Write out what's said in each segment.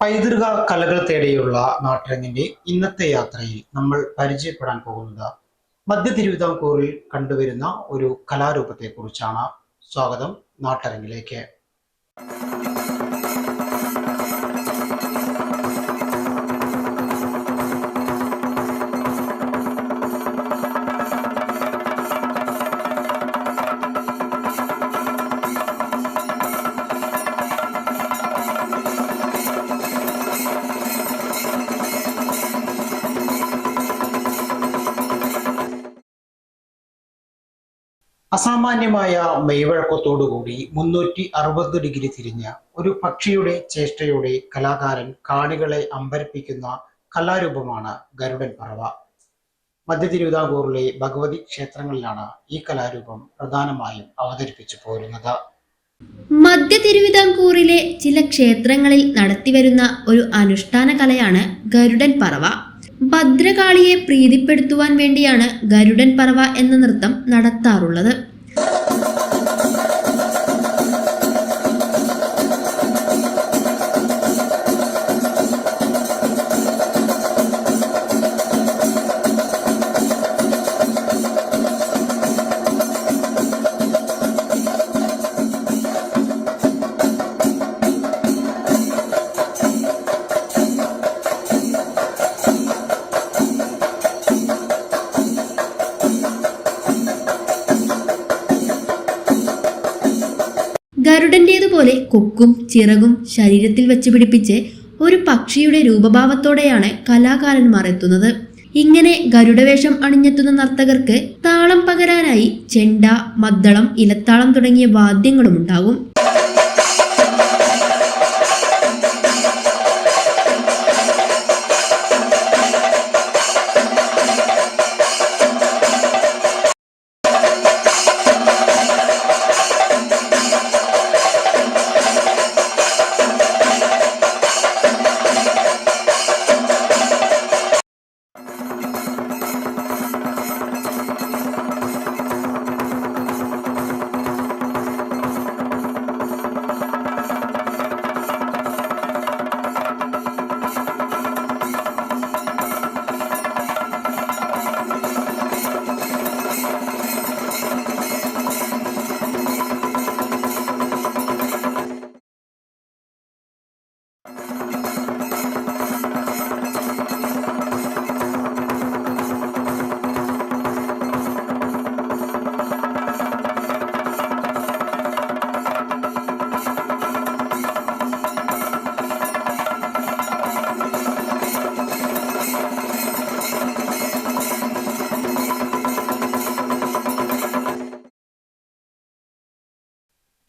പൈതൃക കലകൾ തേടിയുള്ള നാട്ടരങ്ങിന്റെ ഇന്നത്തെ യാത്രയിൽ നമ്മൾ പരിചയപ്പെടാൻ പോകുന്നത് മധ്യ തിരുവിതാംകൂറിൽ കണ്ടുവരുന്ന ഒരു കലാരൂപത്തെ കുറിച്ചാണ് സ്വാഗതം നാട്ടരങ്ങിലേക്ക്. അസാമാന്യമായ മെയ്വഴക്കത്തോടുകൂടി മുന്നൂറ്റി അറുപത് ഡിഗ്രി തിരിഞ്ഞ ഒരു പക്ഷിയുടെ ചേഷ്ടയുടെ കലാകാരൻ കാണികളെ അമ്പരപ്പിക്കുന്ന കലാരൂപമാണ് ഗരുഡൻ പറവ. മധ്യ തിരുവിതാംകൂറിലെ ഭഗവതി ക്ഷേത്രങ്ങളിലാണ് ഈ കലാരൂപം പ്രധാനമായും അവതരിപ്പിച്ചു പോരുന്നത്. മധ്യ തിരുവിതാംകൂറിലെ ചില ക്ഷേത്രങ്ങളിൽ നടത്തിവരുന്ന ഒരു അനുഷ്ഠാന കലയാണ് ഗരുഡൻ പറവ. ഭദ്രകാളിയെ പ്രീതിപ്പെടുത്തുവാൻ വേണ്ടിയാണ് ഗരുഡൻ പറവ എന്ന നൃത്തം നടത്താറുള്ളത്. Thank you. ഗരുഡന്റേതുപോലെ കൊക്കും ചിറകും ശരീരത്തിൽ വെച്ച് പിടിപ്പിച്ച് ഒരു പക്ഷിയുടെ രൂപഭാവത്തോടെയാണ് കലാകാരന്മാർ എത്തുന്നത്. ഇങ്ങനെ ഗരുഡവേഷം അണിഞ്ഞെത്തുന്ന നർത്തകർക്ക് താളം പകരാനായി ചെണ്ട മദ്ദളം ഇലത്താളം തുടങ്ങിയ വാദ്യങ്ങളും ഉണ്ടാകും.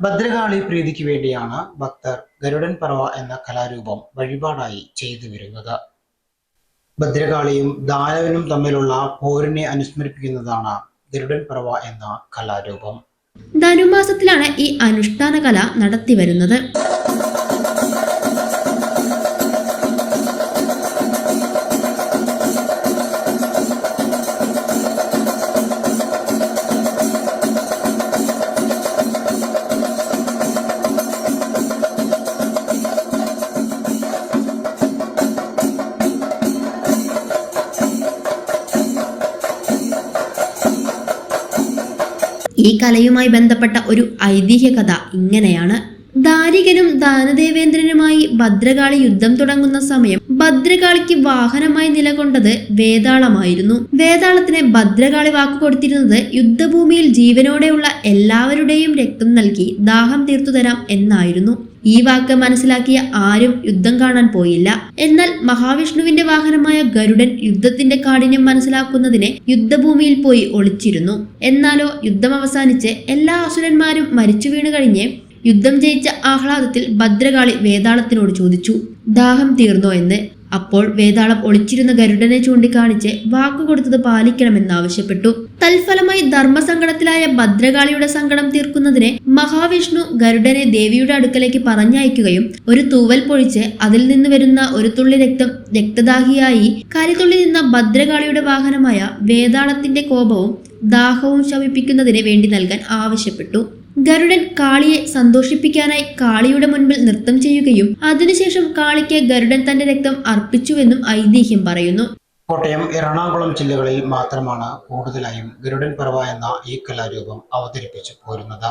ഭദ്രകാളി പ്രീതിക്ക് വേണ്ടിയാണ് ഭക്തർ ഗരുഡൻ പറവ എന്ന കലാരൂപം വഴിപാടായി ചെയ്തു വരുന്നത്. ഭദ്രകാളിയും ദാനവനും തമ്മിലുള്ള പോരിനെ അനുസ്മരിപ്പിക്കുന്നതാണ് ഗരുഡൻ പറവ എന്ന കലാരൂപം. ധനുമാസത്തിലാണ് ഈ അനുഷ്ഠാന കല നടത്തിവരുന്നത് ഈ കലയുമായി ബന്ധപ്പെട്ട ഒരു ഐതിഹ്യ കഥ ഇങ്ങനെയാണ്. ദാരികനും ദാനദേവേന്ദ്രനുമായി ഭദ്രകാളി യുദ്ധം തുടങ്ങുന്ന സമയം ഭദ്രകാളിക്ക് വാഹനമായി നിലകൊണ്ടത് വേതാളമായിരുന്നു. വേതാളത്തിന് ഭദ്രകാളി വാക്കു കൊടുത്തിരുന്നത് യുദ്ധഭൂമിയിൽ ജീവനോടെയുള്ള എല്ലാവരുടെയും രക്തം നൽകി ദാഹം തീർത്തു തരാം എന്നായിരുന്നു. ഈ വാക്ക് മനസ്സിലാക്കിയ ആരും യുദ്ധം കാണാൻ പോയില്ല. എന്നാൽ മഹാവിഷ്ണുവിന്റെ വാഹനമായ ഗരുഡൻ യുദ്ധത്തിന്റെ കാഠിന്യം മനസ്സിലാക്കുന്നതിന് യുദ്ധഭൂമിയിൽ പോയി ഒളിച്ചിരുന്നു. എന്നാലോ യുദ്ധം അവസാനിച്ച് എല്ലാ അസുരന്മാരും മരിച്ചു വീണു കഴിഞ്ഞ് യുദ്ധം ജയിച്ച ആഹ്ലാദത്തിൽ ഭദ്രകാളി വേതാളത്തിനോട് ചോദിച്ചു ദാഹം തീർന്നോ എന്ന്? അപ്പോൾ വേതാളം ഒളിച്ചിരുന്ന ഗരുഡനെ ചൂണ്ടിക്കാണിച്ച് വാക്കുകൊടുത്തത് പാലിക്കണമെന്നാവശ്യപ്പെട്ടു തൽഫലമായി ധർമ്മസങ്കടത്തിലായ ഭദ്രകാളിയുടെ സങ്കടം തീർക്കുന്നതിന് മഹാവിഷ്ണു ഗരുഡനെ ദേവിയുടെ അടുക്കലേക്ക് പറഞ്ഞയക്കുകയും ഒരു തൂവൽ പൊഴിച്ച് അതിൽ നിന്ന് വരുന്ന ഒരു തുള്ളി രക്തം രക്തദാഹിയായി കരിതുള്ളി നിന്ന ഭദ്രകാളിയുടെ വാഹനമായ വേതാളത്തിന്റെ കോപവും ദാഹവും ശമിപ്പിക്കുന്നതിന് വേണ്ടി നൽകാൻ ആവശ്യപ്പെട്ടു. ഗരുഡൻ കാളിയെ സന്തോഷിപ്പിക്കാനായി കാളിയുടെ മുൻപിൽ നൃത്തം ചെയ്യുകയും അതിനുശേഷം കാളിക്ക് ഗരുഡൻ തന്റെ രക്തം അർപ്പിച്ചുവെന്നും ഐതിഹ്യം പറയുന്നു. കോട്ടയം എറണാകുളം ജില്ലകളിൽ മാത്രമാണ് കൂടുതലായും ഗരുഡൻ പറവ എന്ന ഈ കലാരൂപം അവതരിപ്പിച്ചു പോരുന്നത്.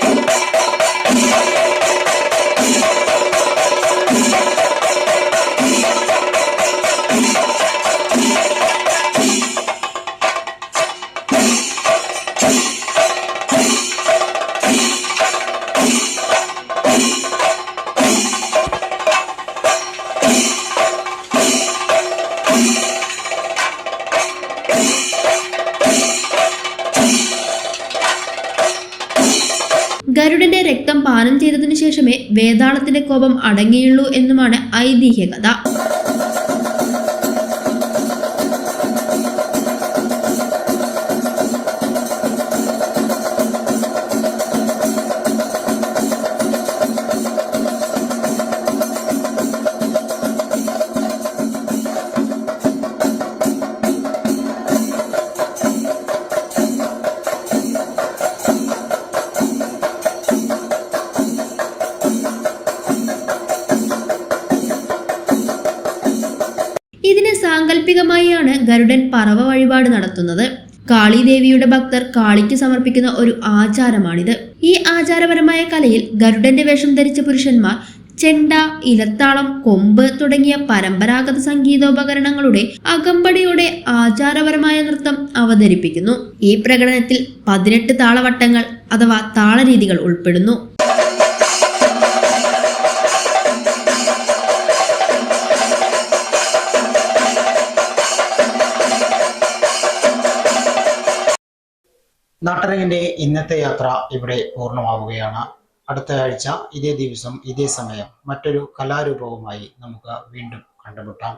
ശേഷമേ വേതാളത്തിന്റെ കോപം അടങ്ങിയുള്ളൂ എന്നുമാണ് ഐതിഹ്യ സാങ്കല്പികമായാണ് ഗരുഡൻ പറവ വഴിപാട് നടത്തുന്നത്. കാളിദേവിയുടെ ഭക്തർ കാളിക്ക് സമർപ്പിക്കുന്ന ഒരു ആചാരമാണിത്. ഈ ആചാരപരമായ കലയിൽ ഗരുഡന്റെ വേഷം ധരിച്ച പുരുഷന്മാർ ചെണ്ട ഇലത്താളം കൊമ്പ് തുടങ്ങിയ പരമ്പരാഗത സംഗീതോപകരണങ്ങളുടെ അകമ്പടിയോടെ ആചാരപരമായ നൃത്തം അവതരിപ്പിക്കുന്നു. ഈ പ്രകടനത്തിൽ പതിനെട്ട് താളവട്ടങ്ങൾ അഥവാ താളരീതികൾ ഉൾപ്പെടുന്നു. നാട്ടരങ്ങിന്റെ ഇന്നത്തെ യാത്ര ഇവിടെ പൂർണമാവുകയാണ്. അടുത്ത ആഴ്ച ഇതേ ദിവസം ഇതേ സമയം മറ്റൊരു കലാരൂപവുമായി നമുക്ക് വീണ്ടും കണ്ടുമുട്ടാം.